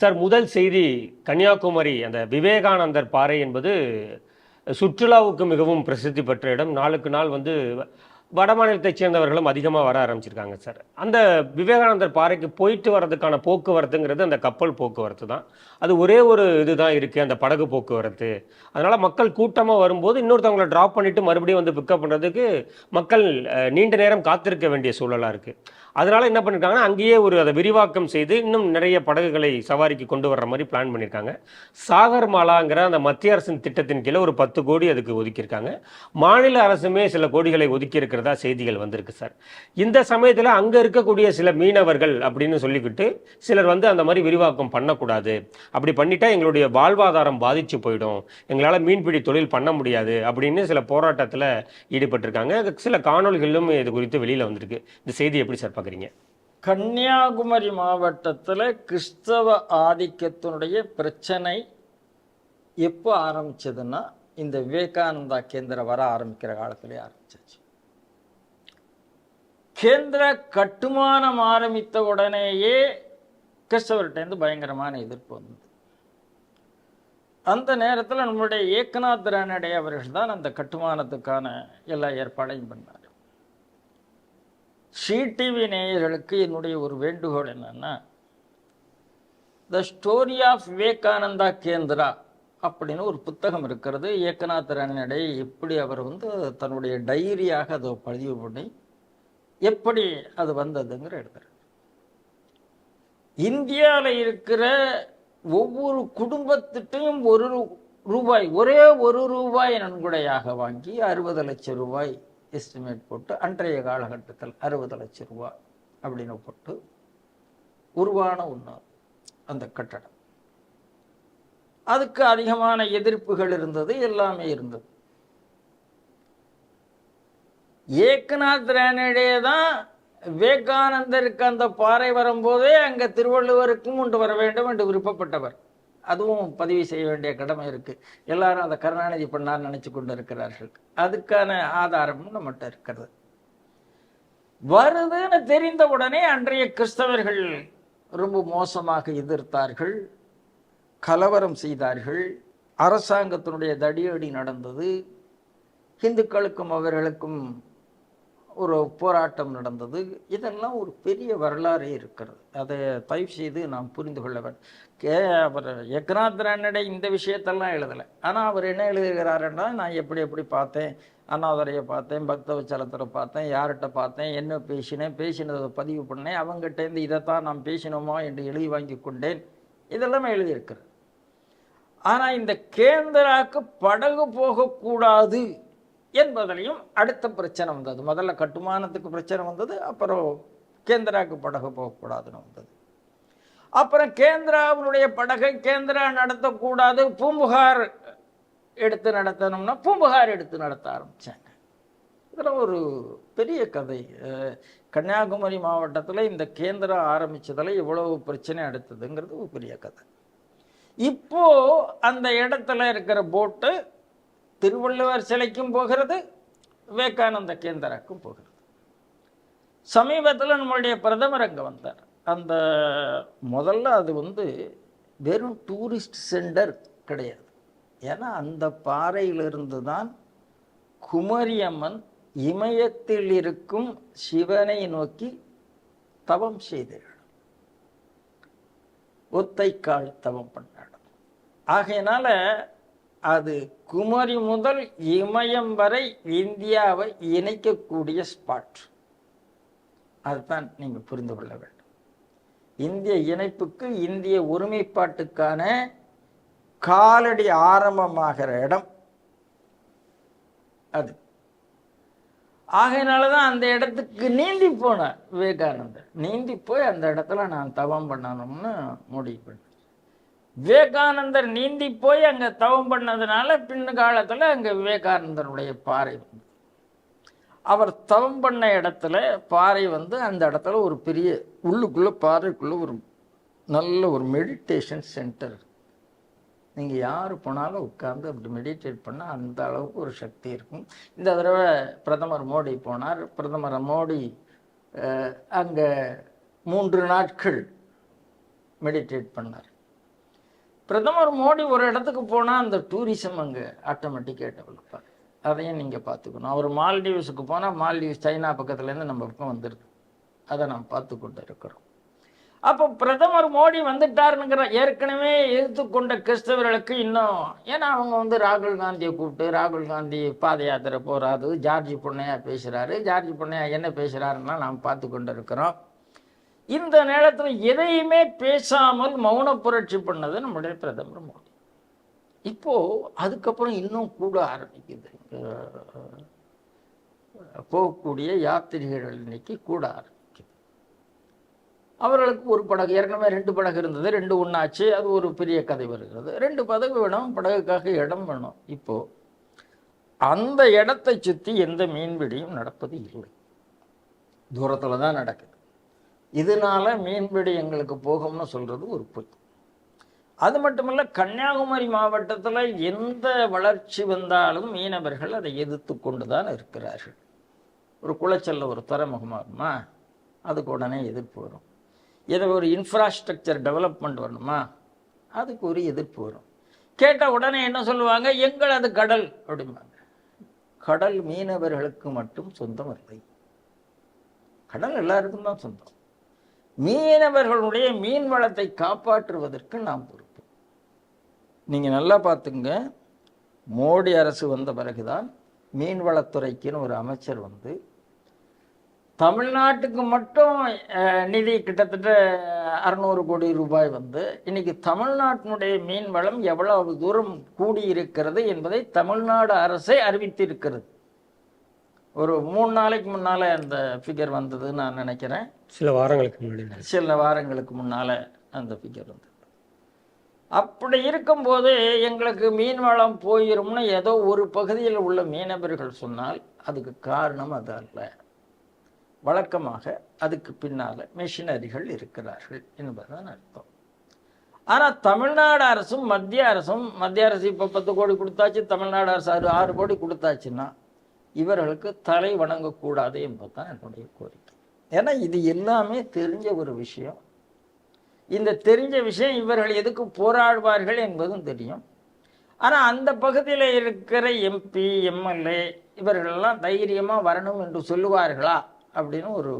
Sir முதல் செய்தி கன்னியாகுமரி அந்த விவேகானந்தர் பாறை என்பது சுற்றுலாவுக்கு மிகவும் பிரசித்தி பெற்ற இடம். நாளுக்கு நாள் வந்து வட மாநிலத்தைச் சேர்ந்தவர்களும் அதிகமாக வர ஆரம்பிச்சிருக்காங்க சார். அந்த விவேகானந்தர் பாறைக்கு போயிட்டு வர்றதுக்கான போக்குவரத்துங்கிறது அந்த கப்பல் போக்குவரத்து தான். அது ஒரே ஒரு இதுதான் இருக்குது அந்த படகு போக்குவரத்து. அதனால் மக்கள் கூட்டமாக வரும்போது இன்னொருத்தவங்களை ட்ராப் பண்ணிவிட்டு மறுபடியும் வந்து பிக்கப் பண்ணுறதுக்கு மக்கள் நீண்ட நேரம் காத்திருக்க வேண்டிய சூழலாக இருக்குது அதனால் என்ன பண்ணியிருக்காங்கன்னா அங்கேயே ஒரு அதை விரிவாக்கம் செய்து இன்னும் நிறைய படகுகளை சவாரிக்கு கொண்டு வர்ற மாதிரி பிளான் பண்ணியிருக்காங்க சாகர் மாலாங்கிற அந்த மத்திய அரசின் திட்டத்தின் கீழே ஒரு பத்து கோடி அதுக்கு ஒதுக்கியிருக்காங்க. மாநில அரசுமே சில கோடிகளை ஒதுக்கியிருக்க இருக்கிறதா செய்திகள் வந்திருக்கு சார். இந்த சமயத்தில் அங்கே இருக்கக்கூடிய சில மீனவர்கள் அப்படின்னு சொல்லிக்கிட்டு சிலர் வந்து அந்த மாதிரி விரிவாக்கம் பண்ணக்கூடாது. அப்படி பண்ணிட்டா எங்களுடைய வாழ்வாதாரம் பாதிச்சு போயிடும். எங்களால் மீன்பிடி தொழில் பண்ண முடியாது அப்படின்னு சில போராட்டத்தில் ஈடுபட்டிருக்காங்க. சில காணொளிகளும் இது குறித்து வெளியில் வந்திருக்கு. இந்த செய்தி எப்படி சார் பார்க்குறீங்க கன்னியாகுமரி மாவட்டத்தில் கிறிஸ்தவ ஆதிக்கத்தினுடைய பிரச்சனை எப்போ ஆரம்பிச்சதுன்னா இந்த விவேகானந்தா கேந்திரம் வர ஆரம்பிக்கிற காலத்திலே ஆரம்பிச்சிச்சு. கேந்திர கட்டுமானம் ஆரம்பித்த உடனேயே கிறிஸ்தவர்கிட்டேருந்து பயங்கரமான எதிர்ப்பு வந்தது. அந்த நேரத்தில் நம்மளுடைய ஏக்கநாத் ரானடே அவர்கள் தான் அந்த கட்டுமானத்துக்கான எல்லா ஏற்பாடையும் பண்ணார். ஷீ டிவி நேயர்களுக்கு என்னுடைய ஒரு வேண்டுகோள் என்னன்னா the story of Vivekananda Kendra அப்படின்னு ஒரு புத்தகம் இருக்கிறது. ஏக்கநாத் ரானடே எப்படி அவர் வந்து தன்னுடைய டைரியாக அதை பதிவு பண்ணி எப்படி அது வந்ததுங்கிற எடுத்துரு இந்தியாவில் இருக்கிற ஒவ்வொரு குடும்பத்திட்டையும் ஒரு ரூ- ரூபாய் ஒரே ஒரு ரூபாய் நன்கொடையாக வாங்கி அறுபது லட்சம் ரூபாய் எஸ்டிமேட் போட்டு அன்றைய காலகட்டத்தில் அறுபது லட்சம் ரூபாய் அப்படின்னு போட்டு உருவான ஒன்று அந்த கட்டடம். அதுக்கு அதிகமான எதிர்ப்புகள் இருந்தது எல்லாமே இருந்தது. ஏக்கநாத் ரானடே தான் விவேகானந்தருக்கு அந்த பாறை வரும்போதே அங்கே திருவள்ளுவருக்கும் கொண்டு வர வேண்டும் என்று விருப்பப்பட்டவர். அதுவும் பதிவு செய்ய வேண்டிய கடமை இருக்கு. எல்லாரும் அதை கருணாநிதி பண்ணார் நினைச்சு கொண்டு இருக்கிறார்கள். அதுக்கான ஆதாரமும் நம்மகிட்ட இருக்கிறது. வருதுன்னு தெரிந்த உடனே அன்றைய கிறிஸ்தவர்கள் ரொம்ப மோசமாக எதிர்த்தார்கள். கலவரம் செய்தார்கள். அரசாங்கத்தினுடைய தடியடி நடந்தது. இந்துக்களுக்கும் அவர்களுக்கும் ஒரு போராட்டம் நடந்தது. இதெல்லாம் ஒரு பெரிய வரலாறு இருக்கிறது. அதை பதிவு செய்து நாம் புரிந்து கொள்ள வேண்டும். கே அவர் ஏக்நாத் ரானடே இந்த விஷயத்தெல்லாம் எழுதலை. ஆனால் அவர் என்ன எழுதுகிறாருன்னா நான் எப்படி எப்படி பார்த்தேன் அண்ணாதுரையை பார்த்தேன் பக்தவச்சலத்தரை பார்த்தேன் யார்கிட்ட பார்த்தேன் என்ன பேசினேன் பேசினதை பதிவு பண்ணேன் அவங்ககிட்டேருந்து இதைத்தான் நான் பேசினோமா என்று எழுதி வாங்கி கொண்டேன். இதெல்லாமே எழுதியிருக்கிறது ஆனால் இந்த கேந்திராவுக்கு படகு போகக்கூடாது. என்பதிலையும் அடுத்த பிரச்சனை வந்தது. முதல்ல கட்டுமானத்துக்கு பிரச்சனை வந்தது அப்புறம் கேந்திராவுக்கு படகு போகக்கூடாதுன்னு வந்தது. அப்புறம் கேந்திராவினுடைய படகை கேந்திரா நடத்தக்கூடாது பூம்புகார் எடுத்து நடத்தணும்னா பூம்புகார் எடுத்து நடத்த ஆரம்பித்தாங்க இதில் ஒரு பெரிய கதை. கன்னியாகுமரி மாவட்டத்தில் இந்த கேந்திரம் ஆரம்பித்ததில் இவ்வளவு பிரச்சனை அடுத்ததுங்கிறது ஒரு பெரிய கதை. இப்போது அந்த இடத்துல இருக்கிற போட்டு திருவள்ளுவர் சிலைக்கும் போகிறது விவேகானந்த கேந்திராக்கும் போகிறது. சமீபத்தில் நம்மளுடைய பிரதமர் அங்கே வந்தார். அந்த முதல்ல அது வந்து வெறும் டூரிஸ்ட் சென்டர் கிடையாது. ஏன்னா அந்த பாறையிலிருந்து தான் குமரியம்மன் இமயத்தில் இருக்கும் சிவனை நோக்கி தவம் செய்தீர்கள் ஒத்தைக்கால் தவம் பண்ணாள் ஆகையினால அது குமரி முதல் இமயம் வரை இந்தியாவை இணைக்கக்கூடிய ஸ்பாட் அதுதான் நீங்கள் புரிந்து கொள்ள வேண்டும். இந்திய இணைப்புக்கு இந்திய ஒருமைப்பாட்டுக்கான காலடி ஆரம்பமாகிற இடம் அது. ஆகையினால தான் அந்த இடத்துக்கு நீந்தி போனேன் விவேகானந்தர். நீந்தி போய் அந்த இடத்துல நான் தவம் பண்ணணும்னு முடிவு பண்ணேன். விவேகானந்தர் நீந்தி போய் அங்கே தவம் பண்ணதுனால பின்ன காலத்தில் அங்கே விவேகானந்தருடைய பாறை. அவர் தவம் பண்ண இடத்துல பாறை வந்து அந்த இடத்துல ஒரு பெரிய உள்ளுக்குள்ளே பாறைக்குள்ளே ஒரு நல்ல ஒரு மெடிடேஷன் சென்டர் நீங்கள் யார் போனாலும் உட்கார்ந்து அப்படி மெடிடேட் பண்ணால் அந்த அளவுக்கு ஒரு சக்தி இருக்கும். இந்த தடவை பிரதமர் மோடி போனார். பிரதமர் மோடி அங்கே மூன்று நாட்கள் மெடிடேட் பண்ணார். பிரதமர் மோடி ஒரு இடத்துக்கு போனால் அந்த டூரிசம் அங்கே ஆட்டோமேட்டிக்காக டெவலப் ஆகும் அதையும் நீங்கள் பார்த்துக்கணும். அவர் மால்டீவ்ஸுக்கு போனால் மால்டீவ்ஸ் சைனா பக்கத்துலேருந்து நம்ம பக்கம் வந்துடுது அதை நாம் பார்த்து கொண்டு இருக்கிறோம். அப்போ பிரதமர் மோடி வந்துட்டாருங்கிற ஏற்கனவே எதிர்த்து கொண்ட கிறிஸ்தவர்களுக்கு இன்னும் ஏன்னா அவங்க வந்து ராகுல் காந்தியை கூப்பிட்டு ராகுல் காந்தி பாத யாத்திரை போகிறாரு ஜார்ஜ் பொண்ணையா பேசுகிறாரு ஜார்ஜ் பொண்ணையா என்ன பேசுகிறாருன்னா நாம் பார்த்து கொண்டு இருக்கிறோம். இந்த நேரத்தில் எதையுமே பேசாமல் மௌன புரட்சி பண்ணது நம்முடைய பிரதமர் மோடி. இப்போது அதுக்கப்புறம் இன்னும் கூட ஆரம்பிக்குது. போகக்கூடிய யாத்திரிகர்கள் இன்னைக்கு கூட ஆரம்பிக்குது. அவர்களுக்கு ஒரு படகு ஏற்கனவே ரெண்டு படகு இருந்தது ரெண்டு ஒன்றாச்சு அது ஒரு பெரிய கதை வருகிறது. ரெண்டு படகு வேணும் படகுக்காக இடம் வேணும். இப்போது அந்த இடத்தை சுற்றி எந்த மீன்பிடியும் நடப்பது இல்லை. தூரத்தில் தான் நடக்குது. இதனால மீன்பிடி எங்களுக்கு போகும்னு சொல்றது ஒரு பொய். அது மட்டுமல்ல கன்னியாகுமரி மாவட்டத்தில் எந்த வளர்ச்சி வந்தாலும் மீனவர்கள் அதை எதிர்த்து கொண்டு தான் இருக்கிறார்கள். ஒரு குளச்சல்ல ஒரு துறைமுகமாகுமா அதுக்கு உடனே எதிர்ப்பு வரும். ஏதோ ஒரு இன்ஃப்ராஸ்ட்ரக்சர் டெவலப்மெண்ட் வரணுமா? அதுக்கு ஒரு எதிர்ப்பு வரும். கேட்டால் உடனே என்ன சொல்லுவாங்க? எங்களது கடல் அப்படிம்பாங்க. கடல் மீனவர்களுக்கு மட்டும் சொந்தம் இல்லை. கடல் எல்லாருக்கும் தான் சொந்தம். மீனவர்களுடைய மீன் வளத்தை காப்பாற்றுவதற்கு நாம் பொறுப்பு. நீங்கள் நல்லா பார்த்துங்க மோடி அரசு வந்த பிறகுதான் மீன்வளத்துறைக்குன்னு ஒரு அமைச்சர் வந்து தமிழ்நாட்டுக்கு மட்டும் நிதி கிட்டத்தட்ட அறநூறு கோடி ரூபாய் வந்து இன்னைக்கு தமிழ்நாட்டினுடைய மீன் வளம் எவ்வளவு தூரம் கூடியிருக்கிறது என்பதை தமிழ்நாடு அரசே அறிவித்திருக்கிறது. ஒரு மூணு நாளைக்கு முன்னால அந்த ஃபிகர் வந்தது நான் நினைக்கிறேன். சில வாரங்களுக்கு முன்னாடி சில வாரங்களுக்கு முன்னால அந்த ஃபிகர் வந்தது. அப்படி இருக்கும்போது எங்களுக்கு மீன் வளம் போயிரும்னு ஏதோ ஒரு பகுதியில் உள்ள மீனவர்கள் சொன்னால் அதுக்கு காரணம் அது அல்ல. வழக்கமாக அதுக்கு பின்னால மிஷினரிகள் இருக்கிறார்கள் என்பதுதான் அர்த்தம். ஆனா தமிழ்நாடு அரசும் மத்திய அரசும் மத்திய அரசு இப்போ பத்து கோடி கொடுத்தாச்சு தமிழ்நாடு அரசு ஆறு ஆறு கோடி கொடுத்தாச்சுன்னா இவர்களுக்கு தலை வணங்கக்கூடாது என்பதுதான் என்னுடைய கோரிக்கை. ஏன்னா இது எல்லாமே தெரிஞ்ச ஒரு விஷயம். இந்த தெரிஞ்ச விஷயம் இவர்கள் எதுக்கு போராடுவார்கள் என்பதும் தெரியும். ஆனால் அந்த பகுதியில் இருக்கிற எம்பி எம்எல்ஏ இவர்களெல்லாம் தைரியமாக வரணும் என்று சொல்லுவார்களா அப்படின்னு ஒரு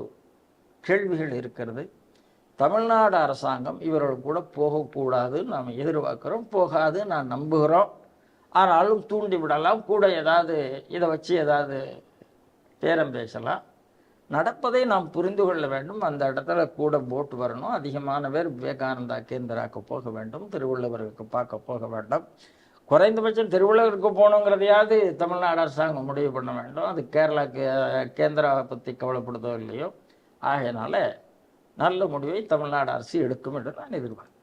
கேள்விகள் இருக்கிறது. தமிழ்நாடு அரசாங்கம் இவர்கள் கூட போகக்கூடாதுன்னு நாம் எதிர்பார்க்குறோம். போகாது நான் நம்புகிறோம். ஆனாலும் தூண்டி விடலாம். கூட ஏதாவது இதை வச்சு ஏதாவது பேரம் பேசலாம். நடப்பதை நாம் புரிந்து கொள்ள வேண்டும். அந்த இடத்துல கூட போட்டு வரணும். அதிகமான பேர் விவேகானந்தா கேந்திராவுக்கு போக வேண்டும். திருவள்ளுவருக்கு பார்க்க போக வேண்டும். குறைந்தபட்சம் திருவள்ளுவருக்கு போகணுங்கிறதையாவது தமிழ்நாடு அரசாங்கம் முடிவு பண்ண வேண்டும். அது கேரளா கேந்திராவை பற்றி கவலைப்படுதோ இல்லையோ. ஆகையினால நல்ல முடிவை தமிழ்நாடு அரசு எடுக்கும் என்று நான் எதிர்பார்க்கிறேன்.